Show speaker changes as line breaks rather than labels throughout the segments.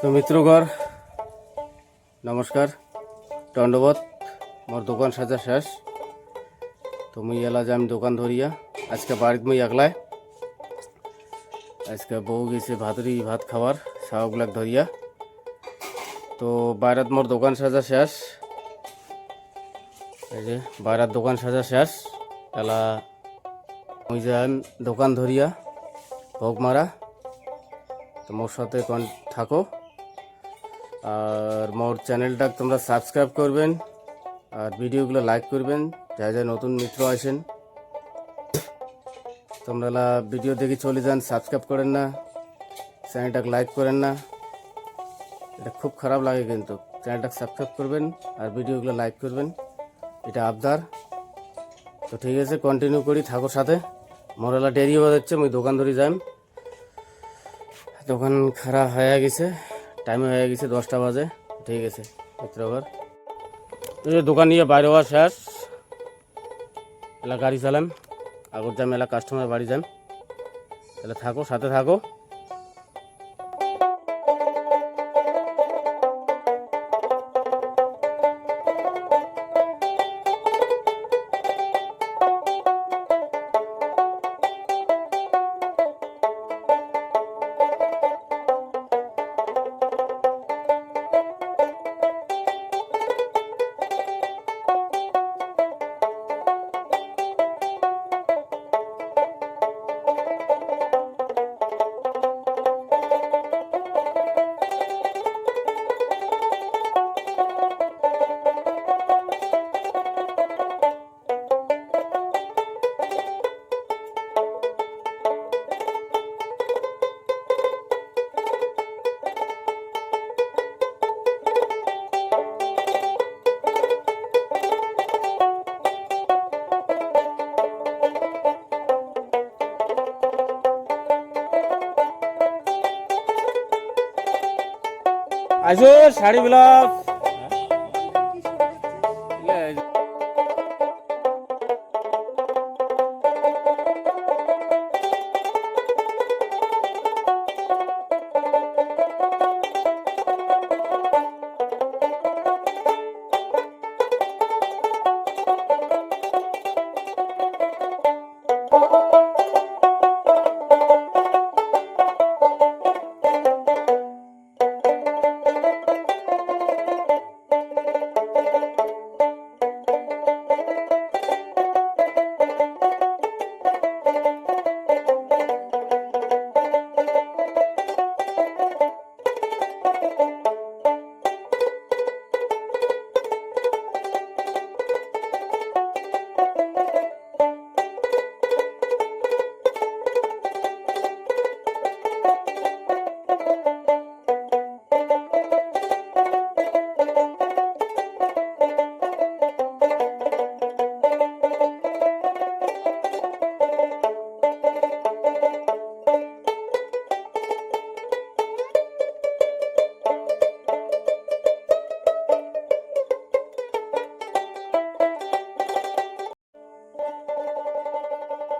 তো মিত্রগর নমস্কার। দণ্ডবত মোর দোকান সাজা শেষ। তো মুই এলা যাম দোকান ধরিয়া, আজকে বাড়িতে মুই একলাই। আজকে বউ গেছে ভাতরি, ভাত খাবার শাহগুলাক ধরিয়া। তো বাইরাত মোর দোকান সাজা শেষ। এই যে বাইরাত দোকান সাজা শেষ। এলা মুই যাম দোকান ধরিয়া, ভোগ মারা। তো মোর সাথে থাকো। আর মোর চ্যানেলটা তোমরা সাবস্ক্রাইব করবেন, আর ভিডিওগুলো লাইক করবেন যা যা নতুন মিত্র আসেন তোমরা ভিডিও দেখে চলে যান, সাবস্ক্রাইব করেন না, চ্যানেলটাকে লাইক করেন না। এটা খুব খারাপ লাগে কিন্তু, চ্যানেলটাকে সাবস্ক্রাইব করবেন, আর ভিডিওগুলো লাইক করবেন, এটা আবদার। তো ঠিক আছে কন্টিনিউ করি থাকোর সাথে। মোরেলা দেরি হয়ে যাচ্ছে, মুই দোকান ধরে যাই দোকান খারাপ হয়ে গেছে। টাইম হয়ে গেছে দশটা বাজে। ঠিক আছে যে দোকান নিয়ে বাইরে হওয়া শেষ। এলা গাড়ি চালাম। আগর যাম এলা কাস্টমার বাড়ি যান। তাহলে থাকো, সাথে থাকো। আসো শাড়ি বিলাক।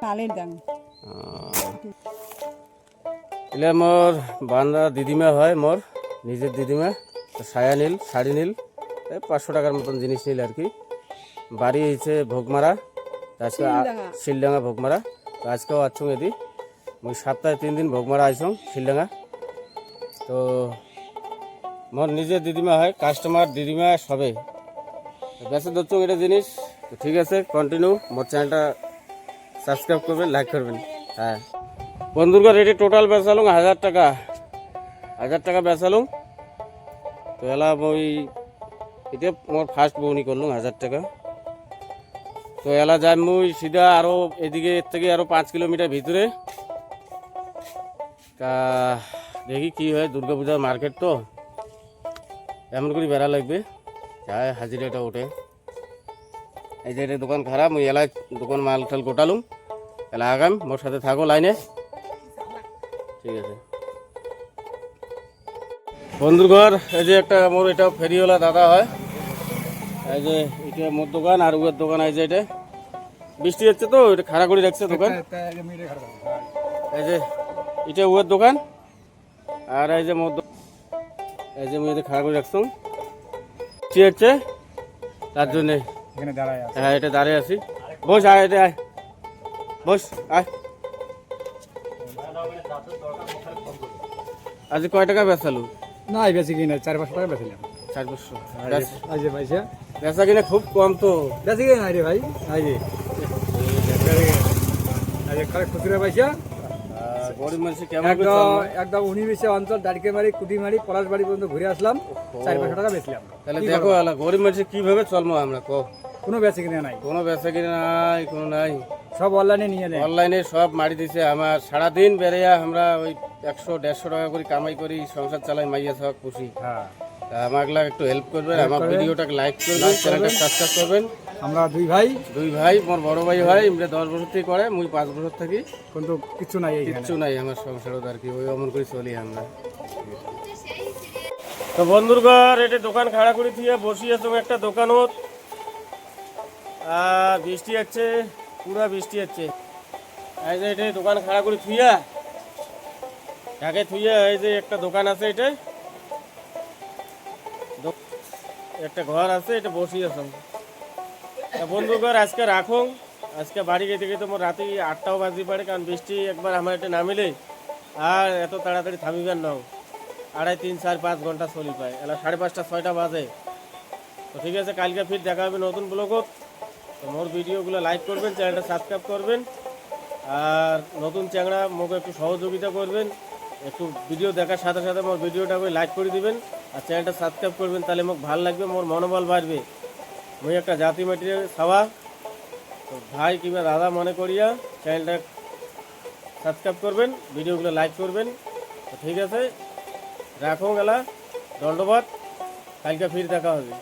তালের দাম
এলে মোর বান্দা দিদিমা হয় মোর নিজের দিদিমা সায়া নীল শাড়ি নীল এই পাঁচশো টাকার মতন জিনিস নিল আর কি। বাড়ি হয়েছে ভোগমারা আজকে
শিলডাঙ্গা।
ভোগমারা তো আজকেও আছুং এদি। মুই সপ্তাহে তিন দিন ভোগমারা আইসং শিলডাঙ্গা। তো মোর নিজের দিদিমা হয় কাস্টমার দিদিমা সবে। বেঁচে ধরছুং এটা জিনিস তো ঠিক আছে কন্টিনিউ মোর চ্যানেলটা সাবস্ক্রাইব করবেন লাইক করবেন। হ্যাঁ। বন্ধুরগর রেটে টোটাল বেচালুম হাজার টাকা। হাজার টাকা বেচালুম তো এলা মই এটা মোর ফার্স্ট বউনি করলুম হাজার টাকা। তো এলা যাই মুই সিধা আরও এদিকে, এর থেকে আরও পাঁচ কিলোমিটার ভিতরে। তা দেখি কি হয় দুর্গা পূজার মার্কেট তো। এমন করে বেড়া লাগবে। যাই হাজিরাটা ওঠে। এই যে দোকান খারাপ মুই এলায় দোকান মাল টাল গোটালুম। এলা আগাম মোর সাথে থাকো লাইনে। ঠিক আছে। বন্ধুর ঘর এই যে একটা মোর এটা ফেরিওয়ালা দাদা হয়। এই যে এটা মোর দোকান আর উয়ের দোকান এই যে এটা। বৃষ্টি হচ্ছে তো এটা খাড়া করে রাখছে দোকান এই যে এটা উয়ের দোকান। আর এই যে মোর এই যে মুই খাড়া করে রাখছুম কি হচ্ছে তার জন্যে।
এখানে দাঁড়ায় আছে।
হ্যাঁ এটা দাঁড়িয়ে আছি। বস আয় এটা আয়। বস আয়। আজ কয় টাকা বেচালু?
না এই বেশি কিনা চার পাঁচশো টাকা বেছিলাম
চার পাঁচশো।
পয়সা
বেচা কিনা খুব কম তো।
বেশি কিনা রে ভাই যে। খুচরা পয়সা
গরিব মানুষ কেমন
একদম উনিশে অঞ্চল দাড়িকে মারি কুটি মারি পলাশ বাড়ি পর্যন্ত ঘুরে আসলাম। চার পাঁচশো টাকা বেচলাম।
তাহলে দেখো গরিব মানুষ কীভাবে চলবো আমরা কো
কোনো বেশি কিনা নাই?
কোনো বেচা কিনা নাই কোনো নাই।
সব অনলাইনে নিয়ে নেয়
অনলাইনে সব মারি দিছে। আমার সারাদিন বেরিয়া আমরা ওই একশো দেড়শো টাকা করে কামাই করি সংসার চালাই মাইয়া সব খুশি।
হ্যাঁ।
আমাকে একটু হেল্প করবেন আমার ভিডিওটাকে লাইক করবেন চ্যানেলটা সাবস্ক্রাইব করবেন।
আমরা দুই ভাই।
দুই ভাই মোর বড় ভাই হয় ইমরা দশ বছর থেকে করে মুই পাঁচ বছর থাকি।
কিন্তু কিছু নাই
কিচ্ছু নাই আমার সংসারও আর কি ওই অমন করে চলি আমরা। তো বন্ধুরঘর এটা দোকান খাড়া করে দিয়ে বসিয়ে তুমি একটা দোকানত। বৃষ্টি হচ্ছে, পুরা বৃষ্টি হচ্ছে। যে এটা দোকান খাড়া করে থুইয়া, ঢাকে থুইয়া এই যে একটা দোকান আছে এটা। একটা ঘর আছে, এটা বসিয়েছ তা বন্ধুঘর আজকে রাখুন। আজকে বাড়ি যেতে গেতে মোর রাতে আটটাও বাজি পারে কারণ বৃষ্টি একবার আমার এটা নামিলে আর এত তাড়াতাড়ি থামিবেন নাও। আড়াই, তিন, চার, পাঁচ ঘণ্টা চলি পায়। এলা সাড়ে পাঁচটা, ছয়টা বাজে। তো ঠিক আছে, কালকে ফির দেখা হবে নতুন ব্লগত। তো মোর ভিডিওগুলো লাইক করবেন চ্যানেলটা সাবস্ক্রাইব করবেন, আর নতুন চ্যাংড়া মোকে একটু সহযোগিতা করবেন, একটু ভিডিও দেখার সাথে সাথে মোর ভিডিওটাকে লাইক করে দিবেন, আর চ্যানেলটা সাবস্ক্রাইব করবেন, তাহলে মোক ভালো লাগবে, মোর মনোবল বাড়বে। মুই একটা জাতি মাটির খাওয়া, তো ভাই কিংবা দাদা মনে করিয়া চ্যানেলটা সাবস্ক্রাইব করবেন, ভিডিওগুলো লাইক করবেন ঠিক আছে, রাখুন গেলা, ধন্যবাদ, কালকে ফির দেখা হবে।